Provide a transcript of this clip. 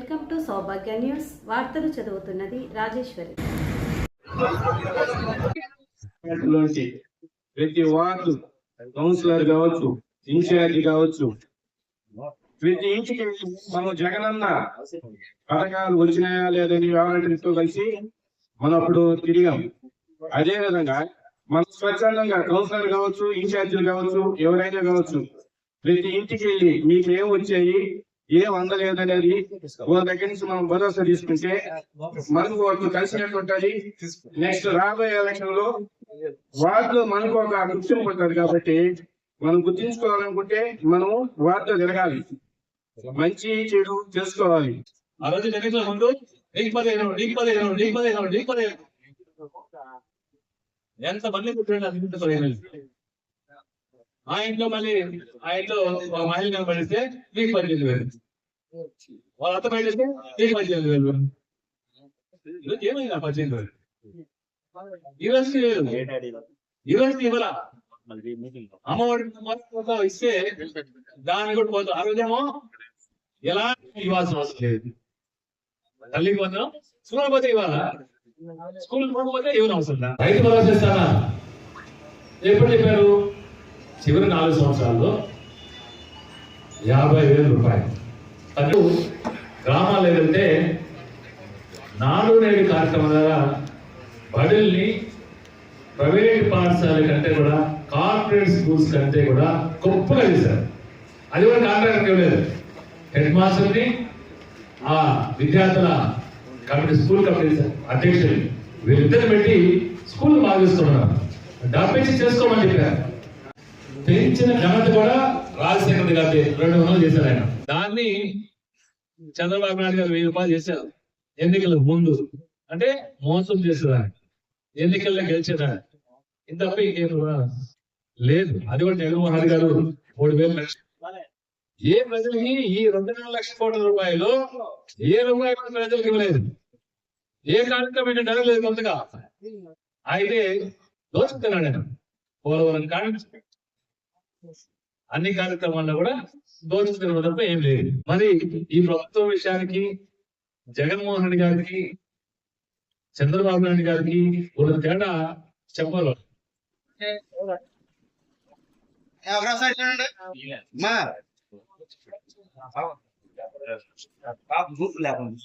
To Saubhagya news. వార్తలు చదువుతున్నది రాజేశ్వరి. ప్రతి వార్డు కౌన్సిలర్ కావచ్చు ఇన్ఛార్జి కావచ్చు ప్రతి ఇంటికి మనం జగనన్న పథకాలు వచ్చినాయా లేదని వాలంటీర్స్ కలిసి మనం అప్పుడు తిరిగాం. అదే విధంగా మన స్వచ్ఛందంగా కౌన్సిలర్ కావచ్చు ఇన్ఛార్జీలు కావచ్చు ఎవరైనా కావచ్చు ప్రతి ఇంటికి వెళ్ళి మీకు ఏం వచ్చాయి ఏం అందలేదనేది వాళ్ళ దగ్గర నుంచి మనం భరోసా తీసుకుంటే మనకు వాళ్ళు కలిసినట్టు ఉంటుంది నెక్స్ట్ రాబోయే ఎలక్షన్లో వార్డులో మనకు ఒక గుర్తింపు ఉంటుంది కాబట్టి మనం గుర్తించుకోవాలనుకుంటే మనం వార్డులో తిరగాలి. మంచి చెడు తెలుసుకోవాలి. ఆ రోజు ఎన్నికల ముందు నీకు పదిహేను నీకు పదిహేను నీకు పదిహేను నీకు పదిహేను ఎంత మంది పుట్టాడు పదిహేను ఆ ఇంట్లో మళ్ళీ ఆ ఇంట్లో ఒక మహిళ కనబడితే నీకు పద్దెనిమిది వేలు వాళ్ళ అత్త బయటస్తే నీకు పద్దెనిమిది వేలు ఈరోజు ఏమైంది ఆ పద్దెనిమిది వేలు ఈ రోజుకి లేదు ఈ రోజుకి ఇవ్వాల అమ్మఒడి ఇస్తే దాన్ని కూడా పోతుంది ఆ రోజేమో ఎలా ఇవ్వాల్సిన అవసరం లేదు. తల్లికి వందనం స్కూల్ పోతే ఇవ్వాలా? స్కూల్ పోకపోతే ఇవ్వని అవసరం. రైతు భరోసా ఇస్తారా ఎప్పుడు చెప్పారు? చివరి నాలుగు సంవత్సరాల్లో యాభై వేల రూపాయలు. అటు గ్రామాల్లో ఏదంటే నాలుగు నేడు కార్యక్రమం ద్వారా బడుల్ని ప్రైవేట్ పాఠశాల కంటే కూడా కార్పొరేట్ స్కూల్స్ కంటే కూడా గొప్పగా చేశారు. అది కూడా కాంట్రాక్ట్ ఇవ్వలేదు. హెడ్ మాస్టర్ని ఆ విద్యార్థుల కమిటీ స్కూల్ కమిటీ అధ్యక్షుడిని వీళ్ళిద్దరు పెట్టి స్కూల్ బాగా చూస్తున్నారు డబ్బు ఇచ్చి చేసుకోమని చెప్పారు. పెంచిన ఘనత కూడా రాజశేఖర్ గారి రెండు వందలు చేశారు ఆయన. దాన్ని చంద్రబాబు నాయుడు గారు వెయ్యి రూపాయలు చేశారు. ఎన్నికల ముందు. అంటే మోసం చేసేదాన్ని. ఎన్నికల్లో గెలిచేదాన్ని. ఇంత తప్ప ఇంకేం లేదు. అది కూడా జగన్మోహన్ రెడ్డి గారు మూడు వేలు ఏ ప్రజలకి ఈ రెండున్నర లక్షల కోట్ల రూపాయలు ఏ రూపాయి ప్రజలకు ఇవ్వలేదు. ఏ కార్యక్రమం జరగలేదు కొంతగా అయితే దోచుకున్నాడు ఆయన పోలవరం కార్యక్రమం అన్ని కార్యక్రమాల్లో కూడా దోచుకున్న తప్ప ఏం లేదు. మరి ఈ ప్రభుత్వం విషయానికి జగన్మోహన్ రెడ్డి గారికి చంద్రబాబు నాయుడు గారికి ఉన్న తేడా చెప్పాలి? లేకుండా